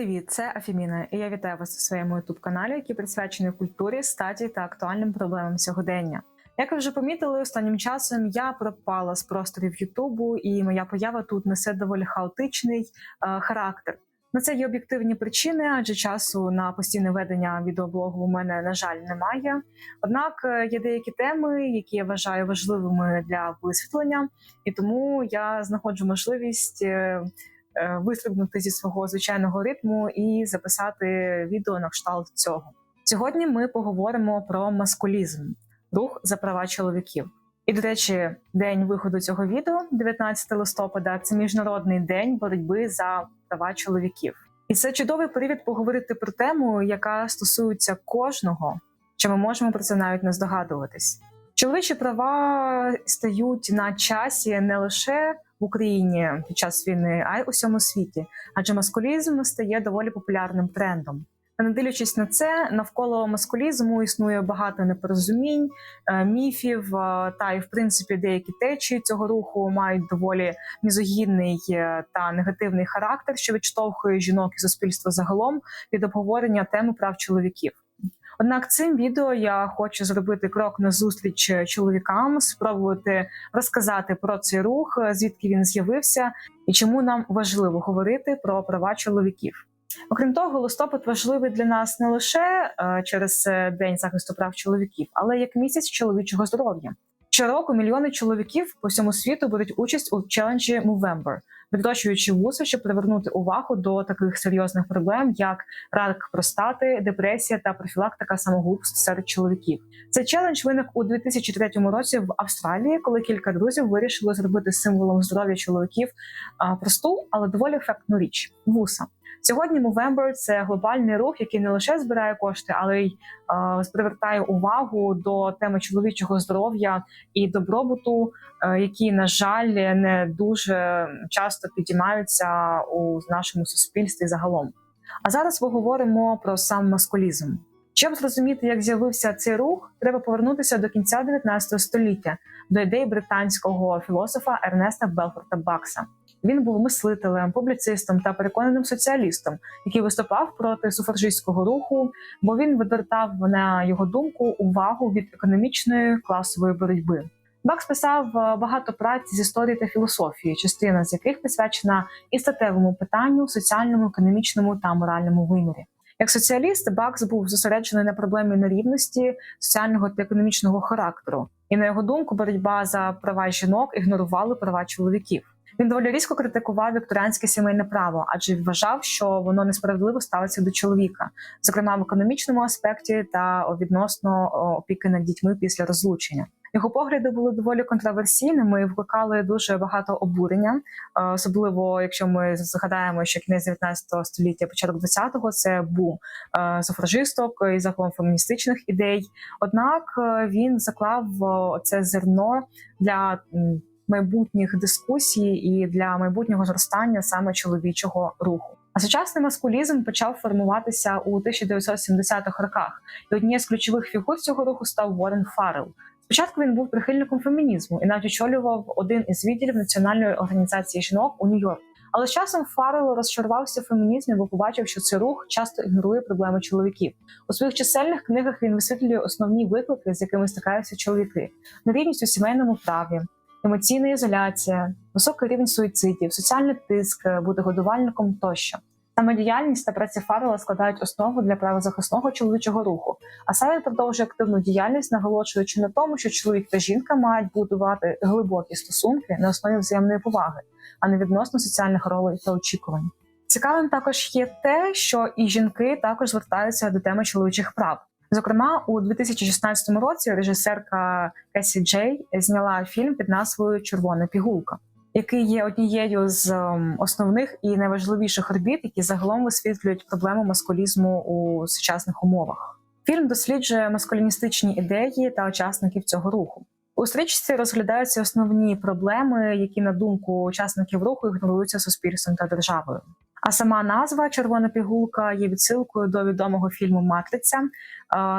Привіт, це Афіміна, і я вітаю вас у своєму youtube каналі, який присвячений культурі, статі та актуальним проблемам сьогодення. Як ви вже помітили, останнім часом я пропала з просторів Ютубу, і моя поява тут несе доволі хаотичний е, характер. На це є об'єктивні причини, адже часу на постійне ведення відеоблогу у мене на жаль немає. Однак е, є деякі теми, які я вважаю важливими для висвітлення, і тому я знаходжу можливість. е, вистрибнути зі свого звичайного ритму і записати відео на кшталт цього. Сьогодні ми поговоримо про маскулізм, рух за права чоловіків. І, до речі, день виходу цього відео, 19 листопада, це міжнародний день боротьби за права чоловіків. І це чудовий привід поговорити про тему, яка стосується кожного, що ми можемо про це навіть не здогадуватись. Чоловічі права стають на часі не лише в Україні під час війни, а й у всьому світі, адже маскулізм стає доволі популярним трендом. Не дивлячись на це, навколо маскулізму існує багато непорозумінь, е, міфів е, та й в принципі деякі течії цього руху мають доволі мізогінний е, та негативний характер, що відштовхує жінок і суспільство загалом від обговорення теми прав чоловіків. Однак цим відео я хочу зробити крок на зустріч чоловікам, спробувати розказати про цей рух, звідки він з'явився і чому нам важливо говорити про права чоловіків. Окрім того, листопад важливий для нас не лише е, через е, день захисту прав чоловіків, але як місяць чоловічого здоров'я. Щороку мільйони чоловіків по всьому світу беруть участь у челенджі Movember, відрощуючи вуса, щоб привернути увагу до таких серйозних проблем, як рак простати, депресія та профілактика самогубств серед чоловіків. Цей челендж виник у 2003 році в Австралії, коли кілька друзів вирішили зробити символом здоров'я чоловіків просту, але доволі ефектну річ вуса. Сьогодні Movember – це глобальний рух, який не лише збирає кошти, але й е, привертає увагу до теми чоловічого здоров'я і добробуту, е, які на жаль не дуже часто підіймаються у нашому суспільстві загалом. А зараз поговоримо про сам маскулізм. Щоб зрозуміти, як з'явився цей рух, треба повернутися до кінця 19 століття до ідей британського філософа Ернеста Белфорта Бакса. Він був мислителем, публіцистом та переконаним соціалістом, який виступав проти суфражистського руху, бо він відвертав на його думку увагу від економічної класової боротьби. Бакс писав е, багато праць з історії та філософії, частина з яких присвячена і статевому питанню, соціальному, економічному та моральному вимірі. Як соціаліст, Бакс був зосереджений на проблемі нерівності соціального та економічного характеру, і на його думку, боротьба за права жінок ігнорували права чоловіків. Він доволі різко критикував вікторіанське сімейне право, адже вважав, що воно несправедливо ставиться до чоловіка, зокрема в економічному аспекті та відносно опіки над дітьми після розлучення. Його погляди були доволі контроверсійними і викликали дуже багато обурення, е, особливо якщо ми згадаємо, що кінець 19 століття, початок 20-го – це бум е, суфражисток і загалом феміністичних ідей. Однак е, він заклав це зерно для майбутніх дискусій і для майбутнього зростання саме чоловічого руху. А сучасний маскулізм почав формуватися у 1970-х роках, і однією з ключових фігур цього руху став Уоррен Фаррелл. Спочатку він був прихильником фемінізму і навіть очолював один із відділів національної організації жінок у Нью-Йорку. Але з часом Фаррелл розчарувався в фемінізмі, бо побачив, що цей рух часто ігнорує проблеми чоловіків. У своїх чисельних книгах він висвітлює основні виклики, з якими стикаються чоловіки: нерівність у сімейному праві, емоційна ізоляція, високий рівень суїцидів, соціальний тиск, бути годувальником тощо. Саме діяльність та праця Фаррела складають основу для правозахисного чоловічого руху. А саме продовжує активну діяльність, наголошуючи на тому, що чоловік та жінка мають будувати глибокі стосунки на основі взаємної поваги, а не відносно соціальних ролей та очікувань. Цікавим також є те, що і жінки також звертаються до теми чоловічих прав. Зокрема, у 2016 році режисерка Кесі Джей зняла фільм під назвою Червона пігулка, який є однією з ем, основних і найважливіших робіт, які загалом висвітлюють проблему маскулізму у сучасних умовах. Фільм досліджує маскуліністичні ідеї та учасників цього руху. У стрічці розглядаються основні проблеми, які на думку учасників руху ігноруються суспільством та державою. А сама назва Червона пігулка є відсилкою до відомого фільму Матриця,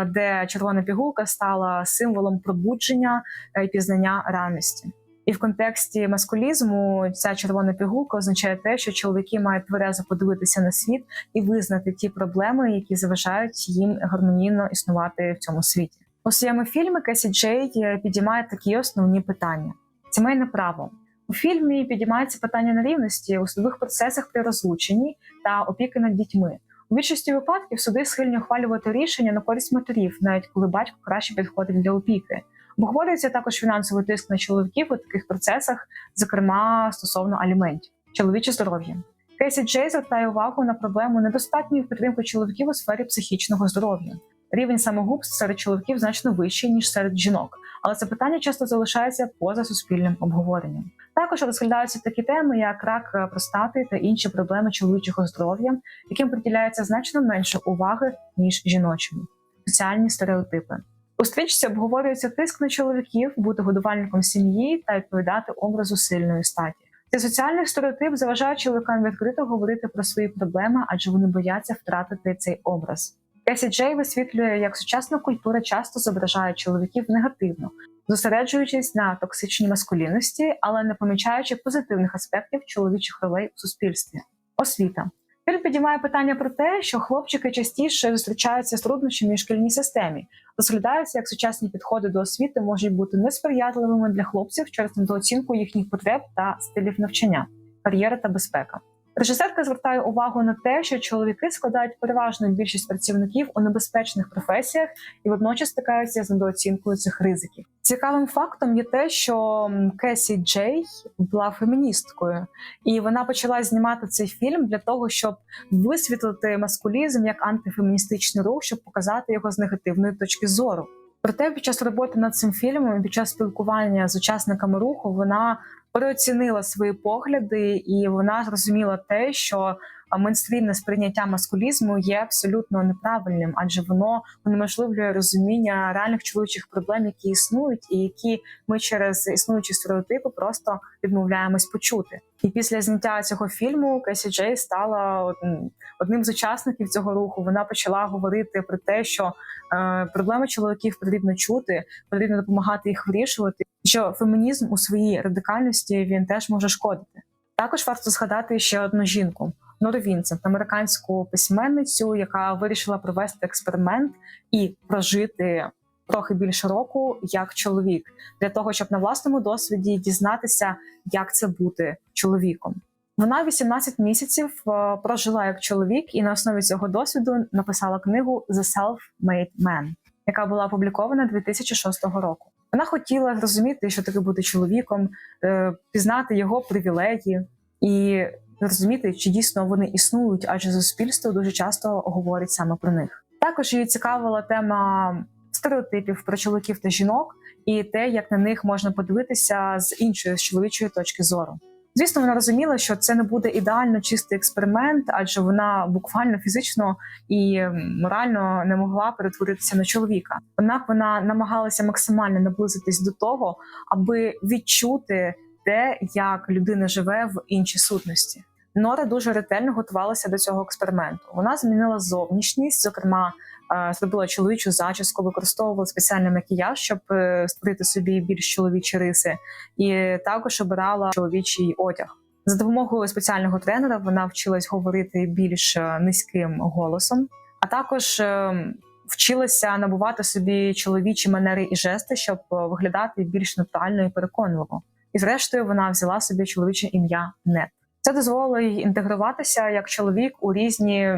де червона пігулка стала символом пробудження і пізнання реальності. І в контексті маскулізму ця червона пігулка означає те, що чоловіки мають тверезо подивитися на світ і визнати ті проблеми, які заважають їм гармонійно існувати в цьому світі. У своєму фільмі Кесі Джей е, підіймає такі основні питання: сімейне право. У фільмі підіймається питання на рівності у судових процесах при розлученні та опіки над дітьми. У більшості випадків суди схильні ухвалювати рішення на користь матерів, навіть коли батько краще підходить для опіки. Обговорюється також фінансовий тиск на чоловіків у таких процесах, зокрема стосовно аліментів, чоловіче здоров'я. Кейсі Джей звертає увагу на проблему недостатньої підтримки чоловіків у сфері психічного здоров'я. Рівень самогубств серед чоловіків значно вищий ніж серед жінок, але це питання часто залишається поза суспільним обговоренням. Також розглядаються такі теми, як рак е, простати та інші проблеми чоловічого здоров'я, яким приділяється значно менше уваги ніж жіночому. Соціальні стереотипи у стрічці обговорюється тиск на чоловіків бути годувальником сім'ї та відповідати образу сильної статі. Цей соціальний стереотип заважає чоловікам відкрито говорити про свої проблеми, адже вони бояться втратити цей образ. Кесі висвітлює, як сучасна культура часто зображає чоловіків негативно, зосереджуючись на токсичній маскулінності, але не помічаючи позитивних аспектів чоловічих ролей у суспільстві. Освіта Фільм підіймає питання про те, що хлопчики частіше зустрічаються з труднощами в шкільній системі, розглядаються, як сучасні підходи до освіти можуть бути несприятливими для хлопців через недооцінку їхніх потреб та стилів навчання, кар'єра та безпека. Режисерка звертає увагу на те, що чоловіки складають переважну більшість працівників у небезпечних професіях і водночас стикаються з недооцінкою цих ризиків. Цікавим фактом є те, що Кесі Джей була феміністкою, і вона почала знімати цей фільм для того, щоб висвітлити маскулізм як антифеміністичний рух, щоб показати його з негативної точки зору. Проте під час роботи над цим фільмом, під час спілкування з учасниками руху, вона переоцінила свої погляди, і вона зрозуміла те, що мейнстрімне сприйняття маскулізму є абсолютно неправильним, адже воно унеможливлює розуміння реальних чоловічих проблем, які існують, і які ми через існуючі стереотипи просто відмовляємось почути. І після зняття цього фільму Кесі Джей стала одним з учасників цього руху. Вона почала говорити про те, що е, проблеми чоловіків потрібно чути, потрібно допомагати їх вирішувати. Що фемінізм у своїй радикальності він теж може шкодити. Також варто згадати ще одну жінку. Нору Вінсент, американську письменницю, яка вирішила провести експеримент і прожити трохи більше року як чоловік, для того, щоб на власному досвіді дізнатися, як це бути чоловіком. Вона 18 місяців е, прожила як чоловік, і на основі цього досвіду написала книгу «The Self-Made Man», яка була опублікована 2006 року. Вона хотіла зрозуміти, що таке бути чоловіком, е, пізнати його привілеї і зрозуміти, чи дійсно вони існують, адже суспільство дуже часто говорить саме про них. Також її цікавила тема стереотипів про чоловіків та жінок, і те, як на них можна подивитися з іншої з чоловічої точки зору. Звісно, вона розуміла, що це не буде ідеально чистий експеримент, адже вона буквально фізично і морально не могла перетворитися на чоловіка. Однак вона намагалася максимально наблизитись до того, аби відчути те, як людина живе в іншій сутності. Нора дуже ретельно готувалася до цього експерименту. Вона змінила зовнішність, зокрема, зробила чоловічу зачіску, використовувала спеціальний макіяж, щоб е, створити собі більш чоловічі риси, і також обирала чоловічий одяг. За допомогою спеціального тренера вона вчилась говорити більш е, низьким голосом, а також вчилася набувати собі чоловічі манери і жести, щоб виглядати більш нейтрально і переконливо. І, зрештою, вона взяла собі чоловіче ім'я Нет. Це дозволило їй інтегруватися як чоловік у різні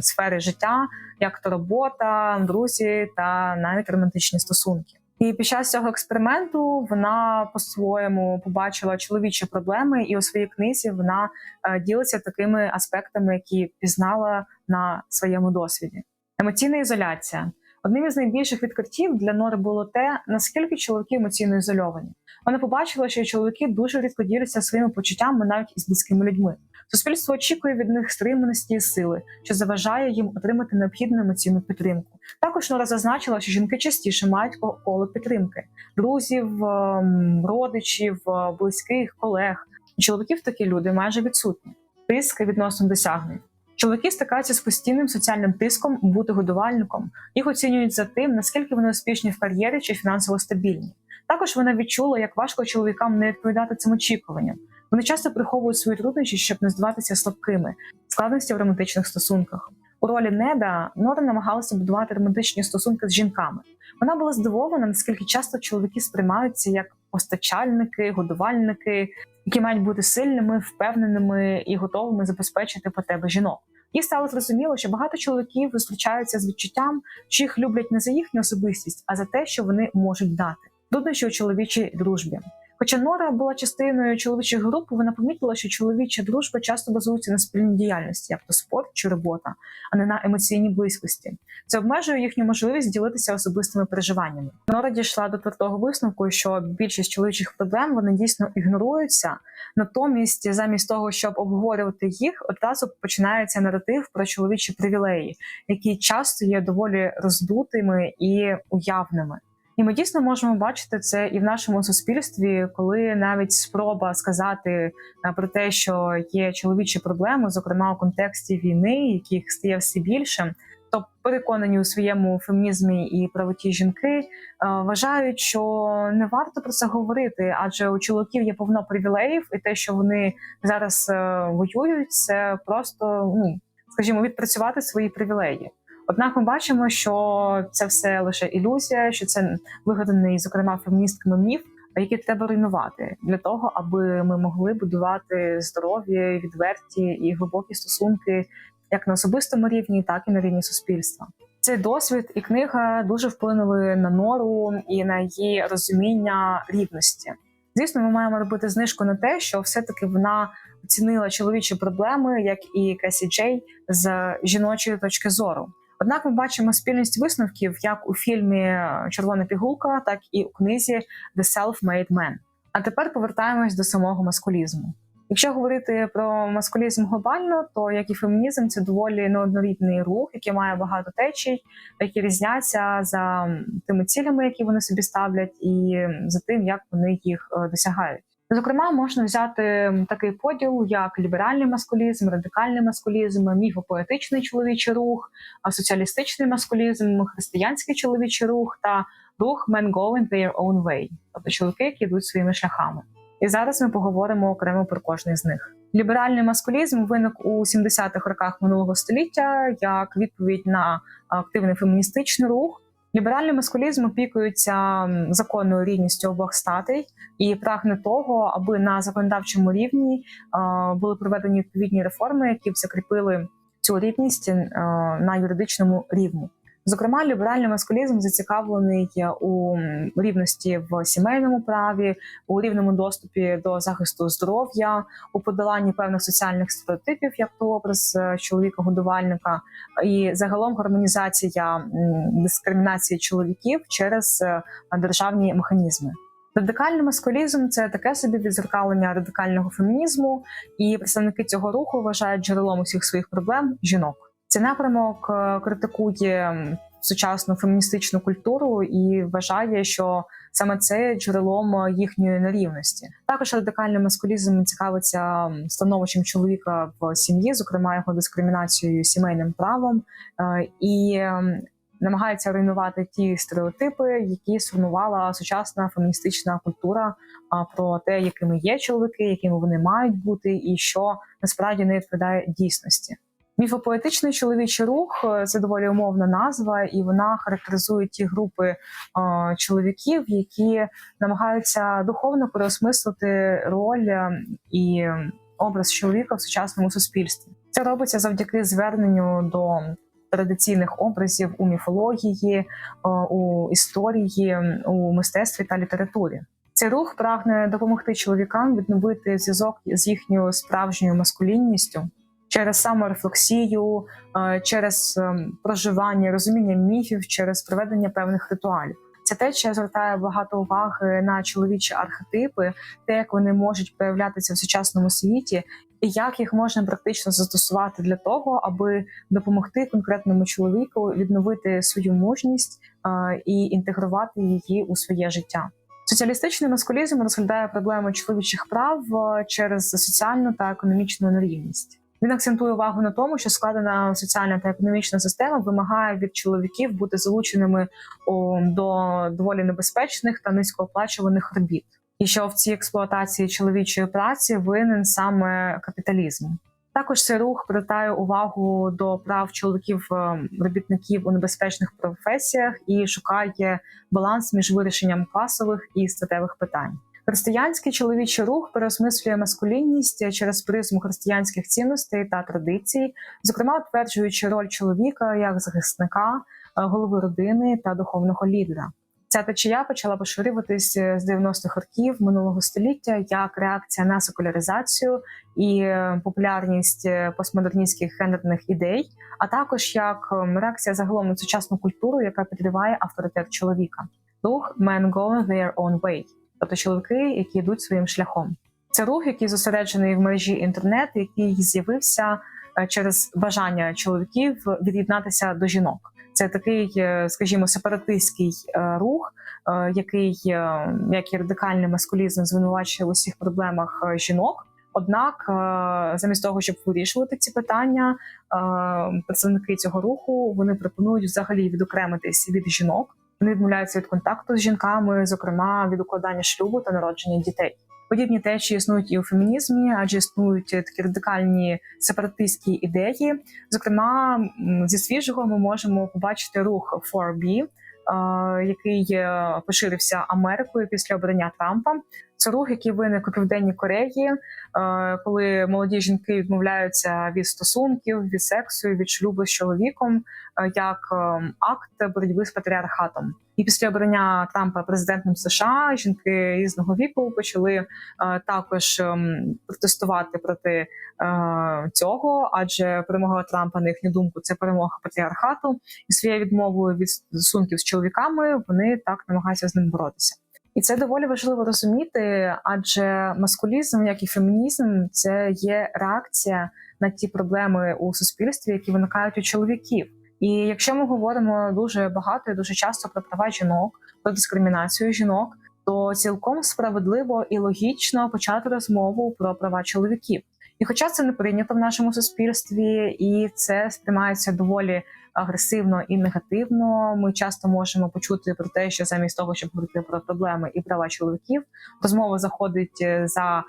сфери життя, як то робота, друзі та навіть романтичні стосунки. І під час цього експерименту вона по-своєму побачила чоловічі проблеми, і у своїй книзі вона е, ділиться такими аспектами, які пізнала на своєму досвіді. Емоційна ізоляція. Одним із найбільших відкриттів для Нори було те, наскільки чоловіки емоційно ізольовані. Вона побачила, що чоловіки дуже рідко діляться своїми почуттями навіть із близькими людьми. Суспільство очікує від них стриманості і сили, що заважає їм отримати необхідну емоційну підтримку. Також Нора зазначила, що жінки частіше мають коло підтримки друзів, ем, родичів, е, близьких, колег. Чоловіків такі люди майже відсутні. Тиск відносно досягнень. Чоловіки стикаються з постійним соціальним тиском бути годувальником. Їх оцінюють за тим, наскільки вони успішні в кар'єрі чи фінансово стабільні. Також вона відчула, як важко чоловікам не відповідати цим очікуванням. Вони часто приховують свої труднощі, щоб не здаватися слабкими, складності в романтичних стосунках. У ролі Неда Нора намагалася будувати романтичні стосунки з жінками. Вона була здивована, наскільки часто чоловіки сприймаються як постачальники, годувальники, які мають бути сильними, впевненими і готовими забезпечити потреби жінок. Їй стало зрозуміло, що багато чоловіків зустрічаються з відчуттям, що їх люблять не за їхню особистість, а за те, що вони можуть дати. Труднощі у чоловічій дружбі. Хоча Нора була частиною чоловічих груп, вона помітила, що чоловіча дружба часто базується на спільній діяльності, як то спорт чи робота, а не на емоційній близькості. Це обмежує їхню можливість ділитися особистими переживаннями. Нора дійшла до твердого висновку, що більшість чоловічих проблем вони дійсно ігноруються. Натомість, замість того, щоб обговорювати їх, одразу починається наратив про чоловічі привілеї, які часто є доволі роздутими і уявними. І ми дійсно можемо бачити це і в нашому суспільстві, коли навіть спроба сказати про те, що є чоловічі проблеми, зокрема у контексті війни, яких стає все більше, то переконані у своєму фемінізмі і правоті жінки е, вважають, що не варто про це говорити, адже у чоловіків є повно привілеїв, і те, що вони зараз е, воюють, це просто ну скажімо, відпрацювати свої привілеї. Однак ми бачимо, що це все лише ілюзія, що це вигаданий, зокрема, феміністками міф, який треба руйнувати для того, аби ми могли будувати здорові, відверті і глибокі стосунки як на особистому рівні, так і на рівні суспільства. Цей досвід і книга дуже вплинули на нору і на її розуміння рівності. Звісно, ми маємо робити знижку на те, що все-таки вона оцінила чоловічі проблеми, як і Кесі Джей, з жіночої точки зору. Однак ми бачимо спільність висновків як у фільмі Червона пігулка, так і у книзі The Self-Made Man. А тепер повертаємось до самого маскулізму. Якщо говорити про маскулізм глобально, то як і фемінізм, це доволі неоднорідний рух, який має багато течій, які різняться за тими цілями, які вони собі ставлять, і за тим, як вони їх е, досягають. Зокрема, можна взяти такий поділ, як ліберальний маскулізм, радикальний маскулізм, міфопоетичний чоловічий рух, соціалістичний маскулізм, християнський чоловічий рух та рух «Men going their own way», тобто чоловіки, які йдуть своїми шляхами. І зараз ми поговоримо окремо про кожний з них. Ліберальний маскулізм виник у 70-х роках минулого століття як відповідь на активний феміністичний рух. Ліберальний маскулізм опікується законною рівністю обох статей і прагне того, аби на законодавчому рівні були проведені відповідні реформи, які б закріпили цю рівність на юридичному рівні. Зокрема, ліберальний маскулізм зацікавлений у рівності в сімейному праві, у рівному доступі до захисту здоров'я, у подоланні певних соціальних стереотипів, як то образ е, чоловіка-годувальника, і загалом гармонізація дискримінації чоловіків через е, державні механізми. Радикальний маскулізм це таке собі відзеркалення радикального фемінізму, і представники цього руху вважають джерелом усіх своїх проблем жінок. Цей напрямок е, критикує сучасну феміністичну культуру і вважає, що саме це джерелом їхньої нерівності. Також радикальний маскулізм цікавиться становищем чоловіка в сім'ї, зокрема його дискримінацією сімейним правом, е, і намагається руйнувати ті стереотипи, які сформувала сучасна феміністична культура про те, якими є чоловіки, якими вони мають бути, і що насправді не відповідає дійсності. Міфопоетичний чоловічий рух е, це доволі умовна назва, і вона характеризує ті групи е, чоловіків, які намагаються духовно переосмислити роль е, і образ чоловіка в сучасному суспільстві. Це робиться завдяки зверненню до традиційних образів у міфології, у історії, у мистецтві та літературі. Цей рух прагне допомогти чоловікам відновити зв'язок з їхньою справжньою маскулінністю через саморефлексію, е, через ем, проживання, розуміння міфів, через проведення певних ритуалів. Ця течія звертає багато уваги на чоловічі архетипи, те, як вони можуть проявлятися в сучасному світі, і як їх можна практично застосувати для того, аби допомогти конкретному чоловіку відновити свою мужність е, і інтегрувати її у своє життя. Соціалістичний маскулізм розглядає проблеми чоловічих прав е, через соціальну та економічну нерівність. Він акцентує увагу на тому, що складена соціальна та економічна система вимагає від чоловіків бути залученими до доволі небезпечних та низькооплачуваних робіт, і що в цій експлуатації чоловічої праці винен саме капіталізм. Також цей рух привертає увагу до прав чоловіків е, робітників у небезпечних професіях і шукає баланс між вирішенням класових і статевих питань. Християнський чоловічий рух переосмислює маскулінність через призму християнських цінностей та традицій, зокрема утверджуючи роль чоловіка як захисника, е, голови родини та духовного лідера. Ця течія почала поширюватись з 90-х років минулого століття як реакція на секуляризацію і е, популярність е, постмодерністських гендерних ідей, а також як реакція загалом на сучасну культуру, яка підриває авторитет чоловіка. Рух «Men going their own way», тобто чоловіки, які йдуть своїм шляхом. Це рух, який зосереджений в мережі інтернет, який з'явився е, через бажання чоловіків від'єднатися до жінок. Це такий, е, скажімо, сепаратистський е, рух, який, як і радикальний маскулізм, звинувачує в усіх проблемах жінок. Однак, замість того, щоб вирішувати ці питання, представники цього руху вони пропонують взагалі відокремитись від жінок. Вони відмовляються від контакту з жінками, зокрема від укладання шлюбу та народження дітей. Подібні течії існують і у фемінізмі, адже існують такі радикальні сепаратистські ідеї. Зокрема, зі свіжого ми можемо побачити рух 4B, який е, поширився Америкою після обрання Трампа. Це рух, який виник у південній Кореї, е, коли молоді жінки відмовляються від стосунків, від сексу, від шлюбу з чоловіком, е, як акт боротьби з патріархатом. І після обрання Трампа президентом США жінки різного віку почали е, також е, протестувати проти е, цього, адже перемога Трампа на їхню думку це перемога патріархату, і своєю відмовою від стосунків з чоловіками вони так намагаються з ним боротися. І це доволі важливо розуміти, адже маскулізм, як і фемінізм, це є реакція на ті проблеми у суспільстві, які виникають у чоловіків. І якщо ми говоримо дуже багато і дуже часто про права жінок, про дискримінацію жінок, то цілком справедливо і логічно почати розмову про права чоловіків. І, хоча це не прийнято в нашому суспільстві, і це сприймається доволі агресивно і негативно, ми часто можемо почути про те, що замість того, щоб говорити про проблеми і права чоловіків, розмова заходить е, за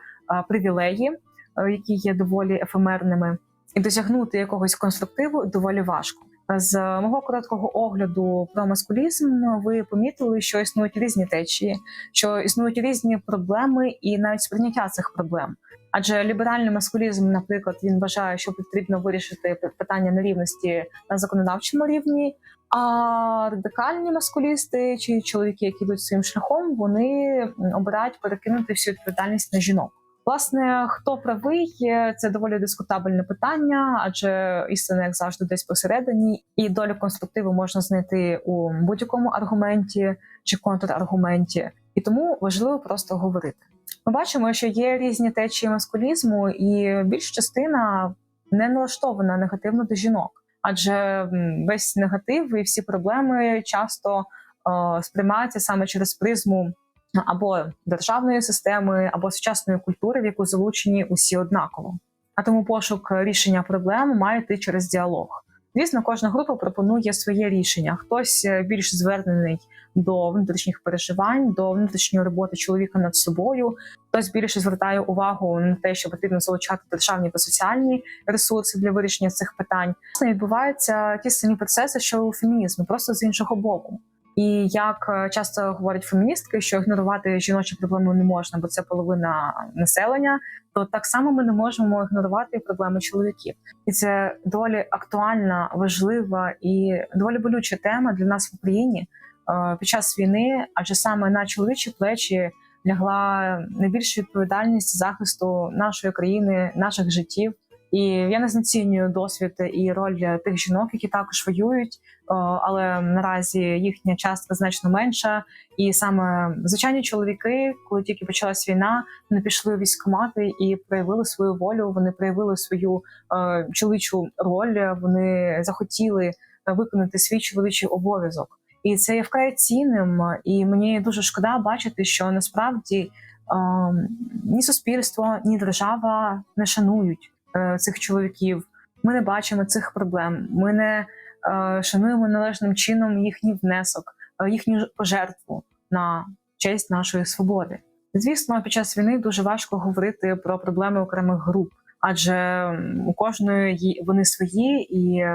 привілеї, е, які є доволі ефемерними, і досягнути якогось конструктиву доволі важко. З мого короткого огляду про маскулізм ви помітили, що існують різні течії, що існують різні проблеми і навіть сприйняття цих проблем. Адже ліберальний маскулізм, наприклад, він вважає, що потрібно вирішити питання нерівності на законодавчому рівні. А радикальні маскулісти чи чоловіки, які йдуть своїм шляхом, вони обирають перекинути всю відповідальність на жінок. Власне, хто правий, це доволі дискутабельне питання, адже істина, як завжди, десь посередині, і долю конструктиву можна знайти у будь-якому аргументі чи контраргументі, і тому важливо просто говорити. Ми бачимо, що є різні течії маскулізму, і більша частина не налаштована негативно до жінок, адже весь негатив і всі проблеми часто е, сприймаються саме через призму або державної системи, або сучасної культури, в яку залучені усі однаково. А тому пошук рішення проблем має йти через діалог. Звісно, кожна група пропонує своє рішення. Хтось е, більш звернений до внутрішніх переживань, до внутрішньої роботи чоловіка над собою. Хтось більше звертає увагу на те, що потрібно залучати державні та соціальні ресурси для вирішення цих питань. Відбуваються ті самі процеси, що у фемінізму, просто з іншого боку. І як е, часто говорять феміністки, що ігнорувати жіночі проблеми не можна, бо це половина населення. То так само ми не можемо ігнорувати проблеми чоловіків, і це доволі актуальна, важлива і доволі болюча тема для нас в Україні е, під час війни, адже саме на чоловічі плечі лягла найбільша відповідальність захисту нашої країни, наших життів. І я не знецінюю досвід і роль тих жінок, які також воюють, але наразі їхня частка значно менша. І саме звичайні чоловіки, коли тільки почалась війна, вони пішли у військкомати і проявили свою волю. Вони проявили свою чоловічу роль. Вони захотіли виконати свій чоловічий обов'язок, і це є вкрай цінним. І мені дуже шкода бачити, що насправді ні суспільство, ні держава не шанують цих чоловіків. Ми не бачимо цих проблем. Ми не е, шануємо належним чином їхній внесок, е, їхню пожертву на честь нашої свободи. Звісно, під час війни дуже важко говорити про проблеми окремих груп, адже у кожної вони свої, і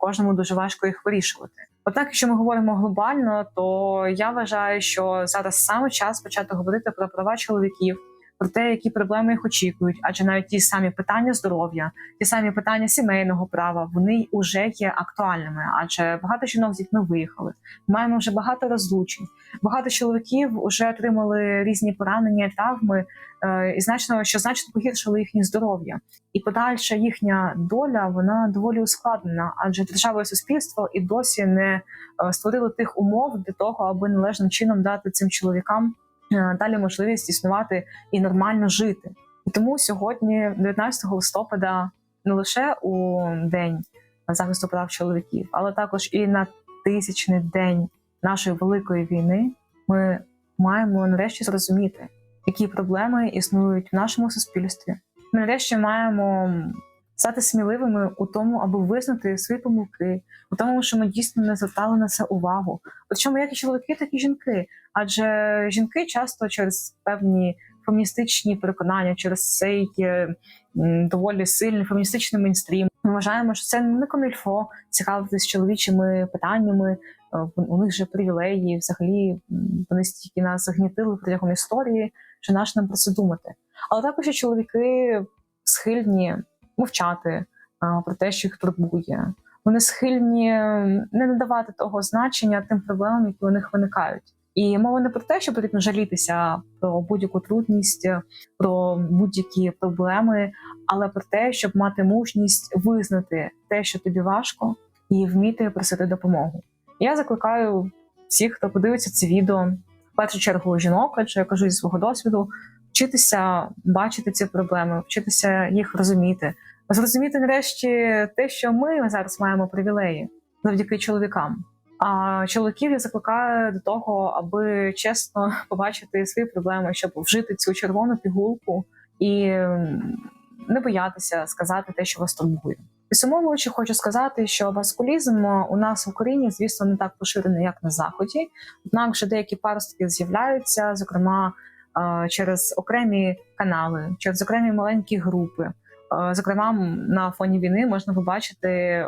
кожному дуже важко їх вирішувати. Однак, якщо ми говоримо глобально, то я вважаю, що зараз саме час почати говорити про права чоловіків, про те, які проблеми їх очікують, адже навіть ті самі питання здоров'я, ті самі питання сімейного права, вони вже є актуальними, адже багато жінок з дітьми виїхали. Маємо вже багато розлучень. Багато чоловіків вже отримали різні поранення, травми, е, і значно що значно погіршили їхнє здоров'я. І подальша їхня доля вона доволі ускладнена, адже держава і суспільство і досі не е, створили тих умов для того, аби належним чином дати цим чоловікам далі можливість існувати і нормально жити. І тому сьогодні, 19 листопада, не лише у день захисту прав чоловіків, але також і на тисячний день нашої великої війни, ми маємо нарешті зрозуміти, які проблеми існують в нашому суспільстві. Ми нарешті маємо стати сміливими у тому, аби визнати свої помилки, у тому, що ми дійсно не звертали на це увагу. Причому як і чоловіки, так і жінки. Адже жінки часто через певні феміністичні переконання, через цей е, доволі сильний феміністичний мейнстрім. Ми вважаємо, що це не комільфо цікавитись чоловічими питаннями. Е, у- них же привілеї, взагалі вони стільки нас загнітили протягом історії, що наш нам про це думати. Але також і чоловіки схильні мовчати а, про те, що їх турбує. Вони схильні не надавати того значення тим проблемам, які у них виникають. І мова не про те, що потрібно жалітися про будь-яку трудність, про будь-які проблеми, але про те, щоб мати мужність визнати те, що тобі важко, і вміти просити допомогу. Я закликаю всіх, хто подивиться це відео, в першу чергу жінок, адже я кажу зі свого досвіду, вчитися бачити ці проблеми, вчитися їх розуміти, зрозуміти нарешті те, що ми зараз маємо привілеї завдяки чоловікам. А чоловіків я закликаю до того, аби чесно побачити свої проблеми, щоб вжити цю червону пігулку і не боятися сказати те, що вас турбує. Підсумовуючи, хочу сказати, що маскулізм у нас в Україні, звісно, не так поширений, як на заході. Однак вже деякі паростки з'являються, зокрема через окремі канали, через окремі маленькі групи. Зокрема, на фоні війни можна побачити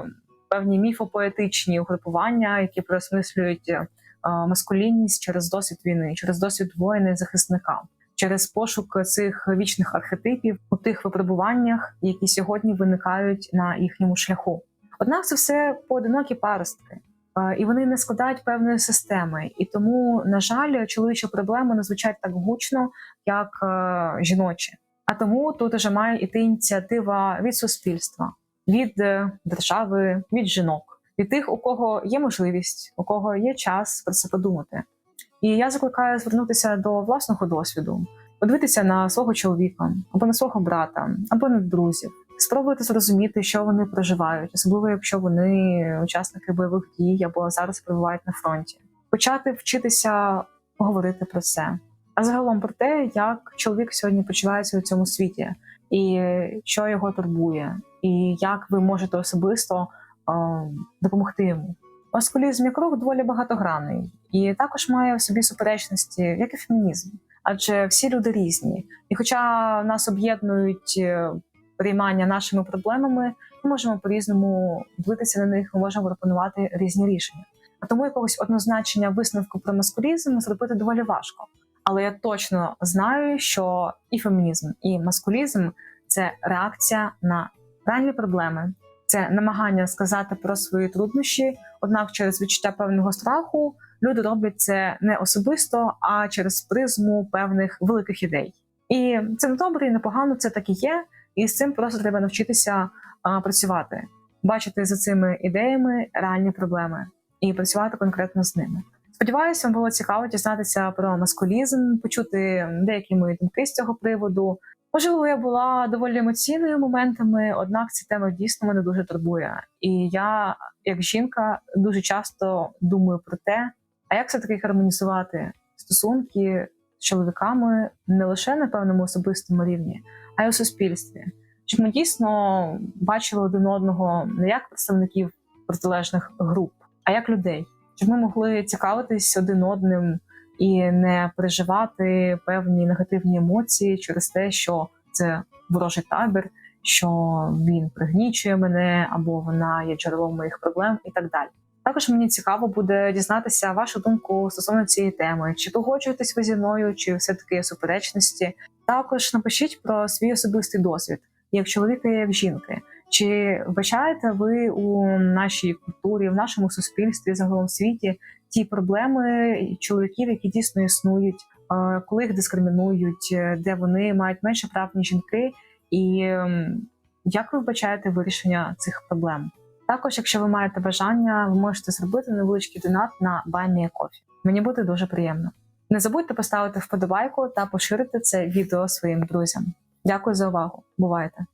певні міфопоетичні угрупування, які переосмислюють е, маскулінність через досвід війни, через досвід воїна і захисника, через пошук цих вічних архетипів у тих випробуваннях, які сьогодні виникають на їхньому шляху. Однак це все поодинокі паростки. Е, І вони не складають певної системи, і тому, на жаль, чоловічі проблеми не звучать так гучно, як е, жіночі. А тому тут вже має іти ініціатива від суспільства, від е, держави, від жінок, від тих, у кого є можливість, у кого є час про це подумати. І я закликаю звернутися до власного досвіду, подивитися на свого чоловіка, або на свого брата, або на друзів, спробувати зрозуміти, що вони проживають, особливо якщо вони учасники бойових дій або зараз перебувають на фронті. Почати вчитися говорити про це, а загалом про те, як чоловік сьогодні почувається у цьому світі, і що його турбує, і як ви можете особисто е, допомогти йому. Маскулізм як рух доволі багатогранний і також має в собі суперечності, як і фемінізм, адже всі люди різні. І хоча нас об'єднують приймання нашими проблемами, ми можемо по-різному дивитися на них, ми можемо пропонувати різні рішення. А тому якогось однозначення висновку про маскулізм зробити доволі важко. Але я точно знаю, що і фемінізм, і маскулізм це реакція на реальні проблеми, це намагання сказати про свої труднощі. Однак, через відчуття певного страху люди роблять це не особисто, а через призму певних великих ідей. І це не добре і непогано, це так і є. І з цим просто треба навчитися а, працювати, бачити за цими ідеями реальні проблеми і працювати конкретно з ними. Сподіваюся, вам було цікаво дізнатися про маскулізм, почути деякі мої думки з цього приводу. Можливо, я була доволі емоційною моментами, однак ця тема дійсно мене дуже турбує. І я, як жінка, дуже часто думаю про те, а як все таки гармонізувати стосунки з чоловіками не лише на певному особистому рівні, й у суспільстві, щоб ми дійсно бачили один одного не як представників протилежних груп, а як людей, щоб ми могли цікавитись один одним і не переживати певні негативні емоції через те, що це ворожий табір, що він пригнічує мене або вона є джерелом моїх проблем, і так далі. Також мені цікаво буде дізнатися вашу думку стосовно цієї теми, чи погоджуєтесь ви зі мною, чи все таки суперечності. Також напишіть про свій особистий досвід, як чоловіка і як жінки. Чи вбачаєте ви у нашій культурі, в нашому суспільстві, загалом світі ті проблеми чоловіків, які дійсно існують, е, коли їх дискримінують, е, де вони мають менше прав ніж жінки, і ем, як ви вбачаєте вирішення цих проблем? Також, якщо ви маєте бажання, ви можете зробити невеличкий донат на. Coffee. Мені буде дуже приємно. Не забудьте поставити вподобайку та поширити це відео своїм друзям. Дякую за увагу. Бувайте!